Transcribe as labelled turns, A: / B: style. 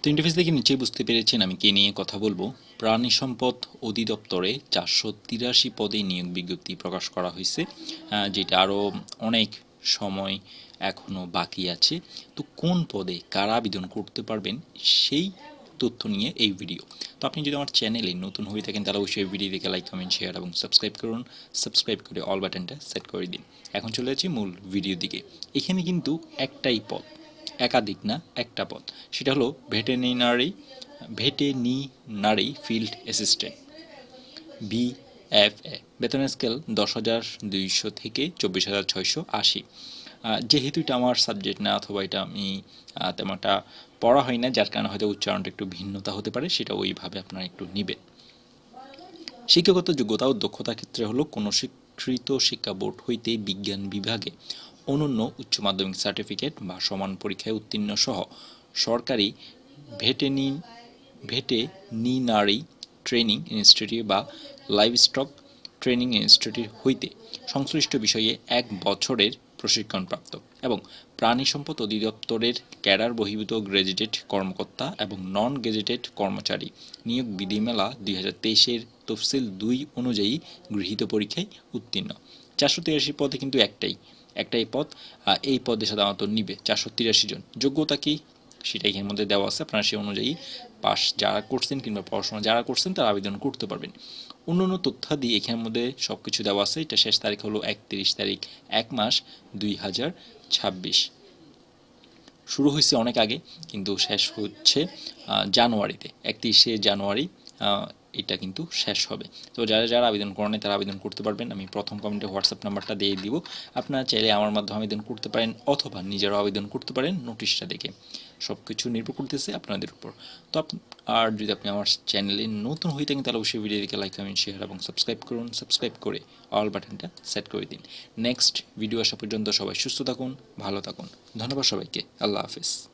A: তো ইন্টারফেস দেখে নিচেই বুঝতে পেরেছেন আমি কে নিয়ে কথা বলব। প্রাণী সম্পদ অধিদপ্তরে চারশো তিরাশি পদে নিয়োগ বিজ্ঞপ্তি প্রকাশ করা হয়েছে যেটা আরও অনেক সময় এখনও বাকি আছে। তো কোন পদে কারা আবেদন করতে পারবেন সেই তথ্য নিয়ে এই ভিডিও তো আপনি যদি আমার চ্যানেলে নতুন হয়ে থাকেন, তাহলে অবশ্যই ভিডিও দেখে লাইক কমেন্ট শেয়ার এবং সাবস্ক্রাইব করুন। সাবস্ক্রাইব করে অল বাটনটা সেট করে দিন। এখন চলে যাচ্ছি মূল ভিডিও দিকে। এখানে কিন্তু একটাই পদ একাধিক না, একটা পদ। সেটা হলো veterinary veterinary field assistant B F A. বেতন স্কেল দশ হাজার দুইশো থেকে চব্বিশ হাজার ছয়শো আশি। যেহেতু এটা আমার সাবজেক্ট না, অথবা এটা আমি তেমন একটা পড়া হয় না, যার কারণে হয়তো উচ্চারণটা একটু ভিন্নতা হতে পারে, সেটা ওইভাবে আপনারা একটু নেবেন। শিক্ষাগত যোগ্যতা ও দক্ষতার ক্ষেত্রে হলো কোনো স্বীকৃত শিক্ষা বোর্ড হইতে বিজ্ঞান বিভাগে অনন্য উচ্চ মাধ্যমিক সার্টিফিকেট বা সমান পরীক্ষায় উত্তীর্ণ সহ সরকারি ভেটেনি ভেটেনিনারি ট্রেনিং ইনস্টিটিউট বা লাইভস্টক ট্রেনিং ইনস্টিটিউট হইতে সংশ্লিষ্ট বিষয়ে এক বছরের প্রশিক্ষণপ্রাপ্ত এবং প্রাণী সম্পদ অধিদপ্তরের ক্যাডার বহির্ভূত গ্র্যাজুয়েটেড কর্মকর্তা এবং নন গ্র্যাজুয়েটেড কর্মচারী নিয়োগ বিধিমেলা দুই হাজার তেইশের তফসিল দুই অনুযায়ী গৃহীত পরীক্ষায় উত্তীর্ণ। চারশো তিরাশি পদে কিন্তু একটাই একটাই পদ এই পদে সাধারণত নিবে চারশো তিরাশি জন। যোগ্যতা কি? সেটা এখানের মধ্যে দেওয়া আছে, আপনারা সেই অনুযায়ী পাস যারা করছেন কিংবা পড়াশোনা যারা করছেন তারা আবেদন করতে পারবেন। অন্য অন্য তথ্যাদি এখানের মধ্যে সব কিছু দেওয়া আছে, এটা শেষ তারিখ হলো একত্রিশ তারিখ এক মাস দুই হাজার ছাব্বিশ। শুরু হয়েছে অনেক আগে, কিন্তু শেষ হচ্ছে জানুয়ারিতে, একত্রিশে জানুয়ারি এটা কিন্তু শেষ হবে। তো যারা যারা আবেদন করেন তারা আবেদন করতে পারবেন। আমি প্রথম কমেন্টে হোয়াটসঅ্যাপ নাম্বারটা দিয়ে দিব। আপনারা চাইলে আমার মাধ্যমে আবেদন করতে পারেন, অথবা নিজেরাও আবেদন করতে পারেন নোটিশটা দেখে। সব কিছু নির্ভর করতেছে আপনাদের উপর। তো আর যদি আপনি আমার চ্যানেলে নতুন হয়ে থাকেন, তাহলে অবশ্যই ভিডিও দেখে লাইক কমেন্ট শেয়ার এবং সাবস্ক্রাইব করুন। সাবস্ক্রাইব করে অল বাটনটা সেট করে দিন। নেক্সট ভিডিও আসা পর্যন্ত সবাই সুস্থ থাকুন, ভালো থাকুন। ধন্যবাদ সবাইকে। আল্লাহ হাফিজ।